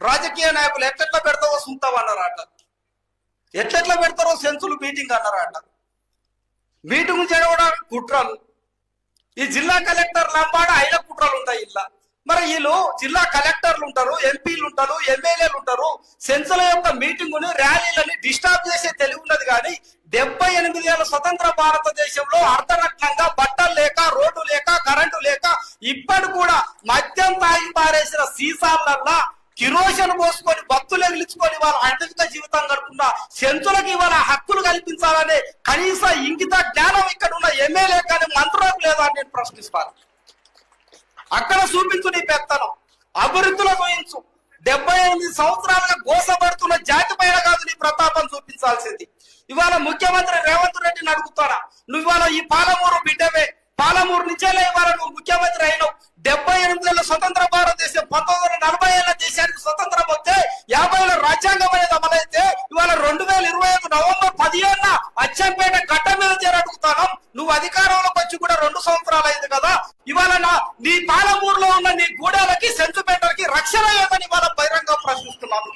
రాజకీయ నాయకులు ఎట్లెట్లా పెడతావో సుంతావు అన్నారట. ఎట్లెట్లా పెడతారో సెన్సులు మీటింగ్ అన్నారట. మీటింగ్ చేయడం కుట్రలు. ఈ జిల్లా కలెక్టర్ లంబాడ ఐదు కుట్రలు ఉంటాయి ఇలా. మరి వీళ్ళు జిల్లా కలెక్టర్లు ఉంటారు ఎంపీలు ఉంటారు ఎమ్మెల్యేలు ఉంటారు సెన్సుల యొక్క మీటింగుని ర్యాలీలని డిస్టర్బ్ చేసే తెలివి ఉన్నది కానీ డెబ్బై ఎనిమిది ఏళ్ళ స్వతంత్ర భారతదేశంలో అర్ధనగ్నంగా బట్టలు లేక రోడ్డు లేక కరెంటు లేక ఇప్పటి కూడా మద్యం తాగి పారేసిన సీసాలల్లా కిరోషన్ పోసుకొని భక్తులు ఎగిలించుకొని వాళ్ళ అటవిక జీవితం గడుపున్న సెంతులకు ఇవాళ హక్కులు కల్పించాలనే కనీస ఇంకిత జ్ఞానం ఇక్కడ ఉన్న ఎమ్మెల్యే కానీ మంత్రులకు లేదా నేను ప్రశ్నిస్తాను. అక్కడ చూపించు నీ పెత్తనం. అభివృద్ధిలో చూపించు డెబ్బై ఎనిమిది సంవత్సరాలుగా గోసపడుతున్న జాతి పైన కాదు నీ ప్రతాపం చూపించాల్సింది. ఇవాళ ముఖ్యమంత్రి రేవంత్ రెడ్డిని అడుగుతాడా నువ్వు ఇవాళ ఈ పాలమూరు బిడ్డవే. పాలమూరు నుంచేలే ఇవాళ నువ్వు ముఖ్యమంత్రి అయినావు. డెబ్బై ఎనిమిది ఏళ్ళ స్వతంత్ర భారతదేశం పంతొమ్మిది వందల నలభై ఏళ్ళ దేశం స్వతంత్రం వస్తే యాభై ఏళ్ళ రాజ్యాంగం అనేది అమలైతే ఇవాళ రెండు వేల ఇరవై ఐదు నవంబర్ పదిహేనున అచ్చంపేట గడ్డ మీద చేరడుగుతాను నువ్వు అధికారంలోకి వచ్చి కూడా రెండు సంవత్సరాలు అయింది కదా. ఇవాళ నీ పాలమూరులో ఉన్న నీ గూడాలకి సెంచుపేటలకి రక్షణ ఏమని ఇవాళ బహిరంగ ప్రశ్నిస్తున్నారు